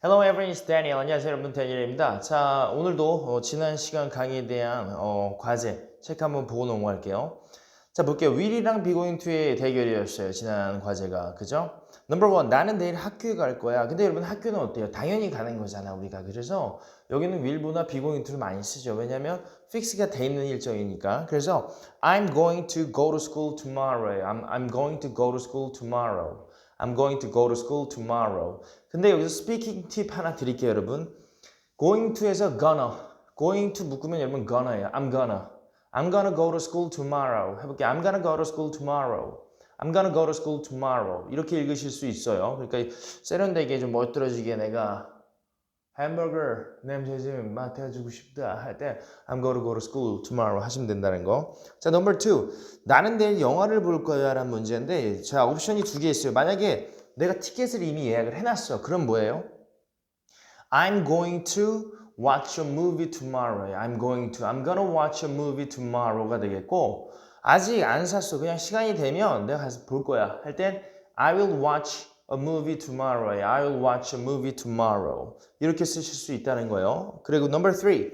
Hello everyone, it's Daniel. 안녕하세요 여러분, 데니엘입니다. 자, 오늘도 어, 지난 시간 강의에 대한 어, 과제 책 한번 보고 넘어갈게요. 자, 볼게요. going to의 대결이었어요. 지난 과제가. 그죠? Number one, 나는 내일 학교에 갈 거야. 근데 여러분 학교는 어때요? 당연히 가는 거잖아, 우리가. 그래서 여기는 will보다 to를 많이 쓰죠. 왜냐면 픽스가 돼 있는 일정이니까. 그래서 I'm going to go to school tomorrow. I'm, I'm going to go to school tomorrow. I'm going to go to school tomorrow. 근데 여기서 스피킹 팁 하나 드릴게요, 여러분. going to에서 gonna. going to 묶으면 여러분 gonna예요. I'm gonna. I'm gonna go to school tomorrow. 해볼게요. I'm gonna go to school tomorrow. I'm gonna go to school tomorrow. 이렇게 읽으실 수 있어요. 그러니까 세련되게 좀 멋들어지게 내가 햄버거 냄새 좀 맡아주고 싶다 할 때 I'm gonna go to school tomorrow 하시면 된다는 거. 자, number two. 나는 내일 영화를 볼 거야 라는 문제인데 자, 옵션이 두 개 있어요. 만약에 내가 티켓을 이미 예약을 해놨어. 그럼 뭐예요? I'm going to watch a movie tomorrow. I'm going to. I'm gonna watch a movie tomorrow가 되겠고 아직 안 샀어. 그냥 시간이 되면 내가 가서 볼 거야. 할 땐 I will watch a movie tomorrow. I will watch a movie tomorrow. 이렇게 쓰실 수 있다는 거예요. 그리고 number three.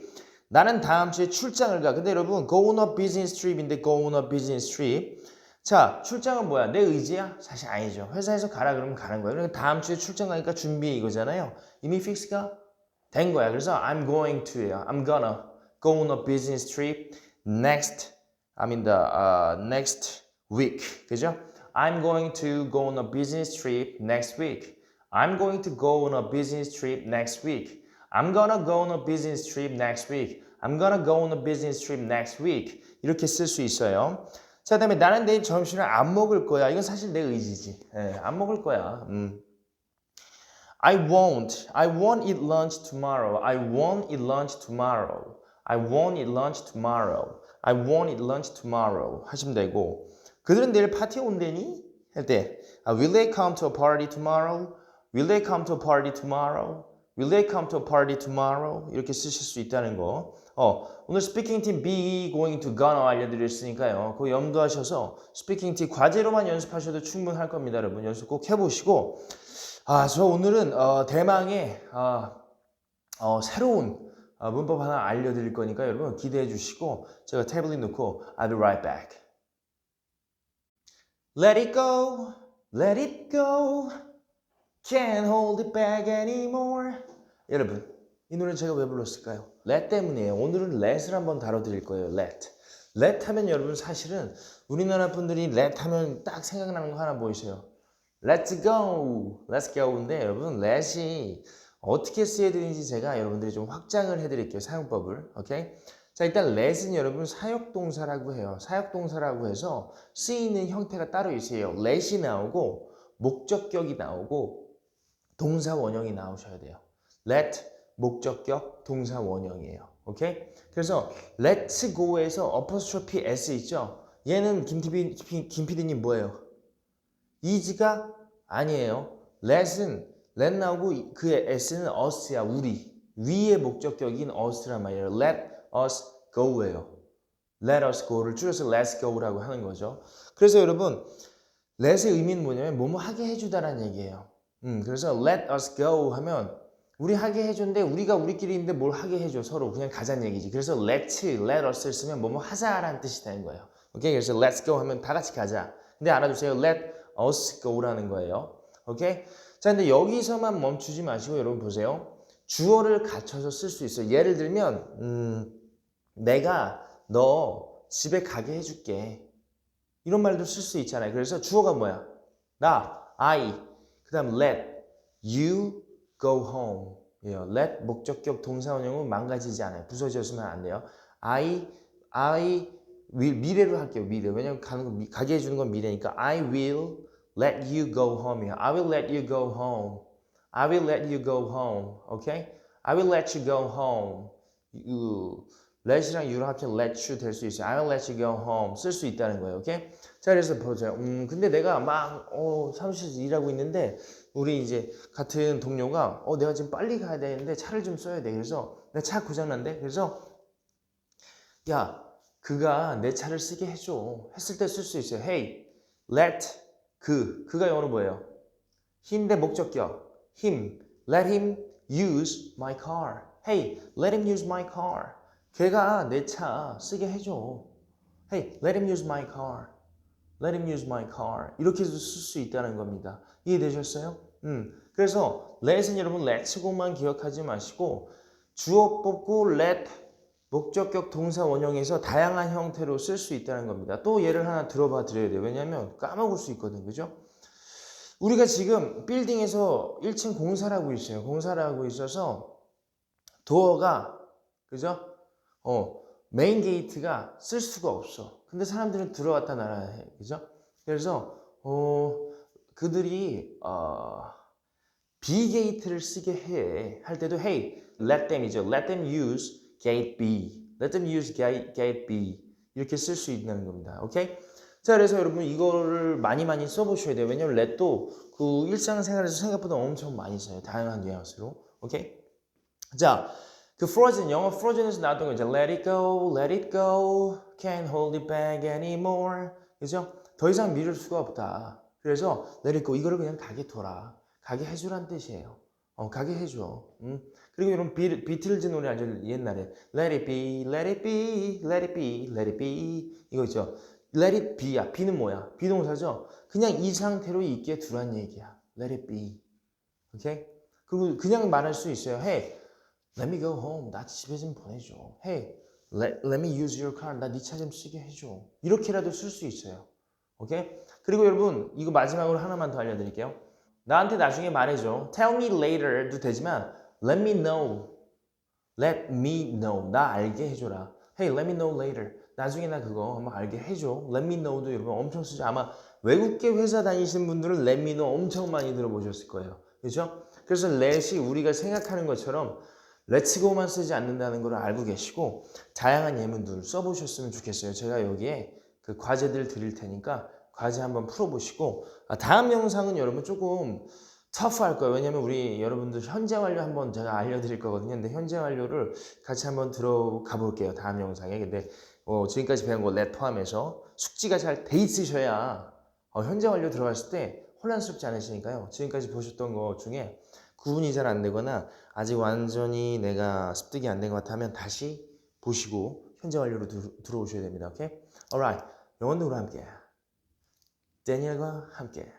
나는 다음 주에 출장을 가. 근데 여러분 go on a business trip인데 go on a business trip. 자, 출장은 뭐야? 내 의지야? 사실 아니죠. 회사에서 가라 그러면 가는 거예요. 그러니까 다음 주에 출장 가니까 준비 이거잖아요. 이미 픽스가 된 거야. 그래서 I'm going to예요. I'm gonna go on a business trip next, I mean the uh, next week. 그죠? I'm going to go on a business trip next week. I'm going to go on a business trip next week. I'm gonna go on a business trip next week. I'm gonna go on a business trip next week. 이렇게 쓸 수 있어요. 자, 그다음에 나는 내일 점심을 안 먹을 거야. 이건 사실 내 의지지. 예, 안 먹을 거야. 음. I won't. I won't eat lunch tomorrow. I won't eat lunch tomorrow. I won't eat lunch tomorrow. I won't eat lunch tomorrow. 하시면 되고. 그들은 내일 파티에 온대니? 할 때. 아, Will they come to a party tomorrow? Will they come to a party tomorrow? Will they come to a party tomorrow? 이렇게 쓰실 수 있다는 거. 어, 오늘 스피킹 팀 be going to gonna 알려드렸으니까요. 그거 염두하셔서 스피킹 팀 과제로만 연습하셔도 충분할 겁니다, 여러분. 연습 꼭 해보시고. 아, 저 오늘은 어, 대망의 어, 어, 새로운 어, 문법 하나 알려드릴 거니까 여러분 기대해 주시고 제가 태블릿 놓고 I'll be right back. Let it go, let it go, can't hold it back anymore. 여러분, 이 노래 제가 왜 불렀을까요? let 때문이에요. 오늘은 let을 한번 다뤄드릴 거예요. let. let 하면 여러분 사실은 우리나라 분들이 let 하면 딱 생각나는 거 하나 보이세요? Let's go, let's go인데 여러분 let이 어떻게 쓰여야 되는지 제가 여러분들이 좀 확장을 해드릴게요 사용법을, 오케이? 자 일단 let은 여러분 사역동사라고 해요. 사역동사라고 해서 쓰이는 형태가 따로 있어요. let이 나오고 목적격이 나오고 동사 원형이 나오셔야 돼요. let 목적격 동사 원형이에요. 오케이? 그래서 let's go에서 apostrophe s 있죠? 얘는 김PD, 김PD님 뭐예요? is가 아니에요. let은 let 나오고 그의 s는 us야 우리 위의 목적격인 us란 말이에요. let us go예요. let us go를 줄여서 let's go라고 하는 거죠. 그래서 여러분 let의 의미는 뭐냐면 뭐뭐 하게 해주다라는 얘기예요. 음, 그래서 let us go 하면 우리 하게 해줬는데 우리가 우리끼리 있는데 뭘 하게 해줘 서로 그냥 가자는 얘기지. 그래서 let, let us를 쓰면 뭐뭐 하자라는 뜻이 되는 거예요. 오케이? 그래서 let's go 하면 다 같이 가자. 근데 알아두세요. let us go라는 거예요. 오케이? 자, 근데 여기서만 멈추지 마시고 여러분 보세요. 주어를 갖춰서 쓸 수 있어요. 예를 들면 음, 내가 너 집에 가게 해줄게. 이런 말도 쓸 수 있잖아요. 그래서 주어가 뭐야? 나, I, 그 다음 let, you go home. 예요. let 목적격 동사원형은 망가지지 않아요. 부서졌으면 안 돼요. I, I will, 미래로 할게요. 미래. 왜냐면 가는 거, 미- 가게 해주는 건 미래니까 I will let you go home이요. I will let you go home. I will let you go home. Okay? I will let you go home. You, let이랑 you를 합치면 let you 될 수 있어요. I will let you go home. 쓸 수 있다는 거예요. 오케이? 자, 그래서 보세요. 음, 근데 내가 막, 어, 사무실에서 일하고 있는데, 우리 이제 같은 동료가, 어, 내가 지금 빨리 가야 되는데 차를 좀 써야 돼. 그래서, 내 차 고장난대? 그래서, 야, 그가 내 차를 쓰게 해줘. 했을 때 쓸 수 있어요. Hey, let, 그. 그가 영어로 뭐예요? 힘대 목적격. him. Let him use my car. Hey, let him use my car. 걔가 내 차 쓰게 해줘. Hey, let him use my car. Let him use my car. 이렇게 해서 쓸 수 있다는 겁니다. 이해되셨어요? 음. 그래서 let은 여러분 let's go만 기억하지 마시고 주어 뽑고 let 목적격 동사 원형에서 다양한 형태로 쓸 수 있다는 겁니다. 또 예를 하나 들어봐 드려야 돼요. 왜냐하면 까먹을 수 있거든. 그죠? 우리가 지금 빌딩에서 1층 공사를 하고 있어요. 공사를 하고 있어서 도어가 그죠? 어, 메인 게이트가 쓸 수가 없어. 근데 사람들은 들어왔다 나가야 해. 그죠? 그래서 어, 그들이 어, B 게이트를 쓰게 해. 할 때도 hey, let them이죠. let them use gate B. let them use gate, B. 이렇게 쓸 수 있다는 겁니다. 오케이? 자, 그래서 여러분 이거를 많이 많이 써보셔야 돼요. 왜냐면 let도 그 일상생활에서 생각보다 엄청 많이 써요. 다양한 뉘앙스로. 오케이? 자, 그 frozen, 영어 frozen에서 나왔던 거 이제 let it go, let it go, can't hold it back anymore. 그죠? 더 이상 미룰 수가 없다. 그래서 let it go, 이거를 그냥 가게 둬라. 가게 해주란 뜻이에요. 어, 가게 해줘. 음. 그리고 여러분 비, 비틀즈 노래 알죠? 옛날에 let it be, let it be, let it be, let it be 이거 있죠? let it be야. be는 뭐야? 비동사죠? 그냥 이 상태로 있게 두란 얘기야. let it be. 오케이? 그리고 그냥 말할 수 있어요. Hey, let me go home. 나 집에 좀 보내줘. Hey, let, let me use your car. 나 네 차 좀 쓰게 해줘. 이렇게라도 쓸 수 있어요. 오케이? 그리고 여러분 이거 마지막으로 하나만 더 알려드릴게요. 나한테 나중에 말해줘. Tell me later도 되지만 Let me know. Let me know. 나 알게 해줘라. Hey, let me know later. 나중에 나 그거 한번 알게 해줘. Let me know도 여러분 엄청 쓰죠. 아마 외국계 회사 다니시는 분들은 let me know 엄청 많이 들어보셨을 거예요. 그렇죠? 그래서 let이 우리가 생각하는 것처럼 go만 쓰지 않는다는 걸 알고 계시고 다양한 예문들 써보셨으면 좋겠어요. 제가 여기에 그 과제들 드릴 테니까 과제 한번 풀어보시고 아, 다음 영상은 여러분 조금 터프할 거예요. 왜냐면 우리 여러분들 현재 완료 한번 제가 알려드릴 거거든요. 근데 현재 완료를 같이 한번 들어가 볼게요. 다음 영상에. 근데 어, 지금까지 배운 거렛 포함해서 숙지가 잘 돼 있으셔야 어, 현재 완료 들어갔을 때 혼란스럽지 않으시니까요. 지금까지 보셨던 것 중에 구분이 잘 안 되거나 아직 완전히 내가 습득이 안 된 것 같으면 다시 보시고 현재 완료로 들, 들어오셔야 됩니다. 오케이? Alright. 영원으로 함께. 데니엘과 함께.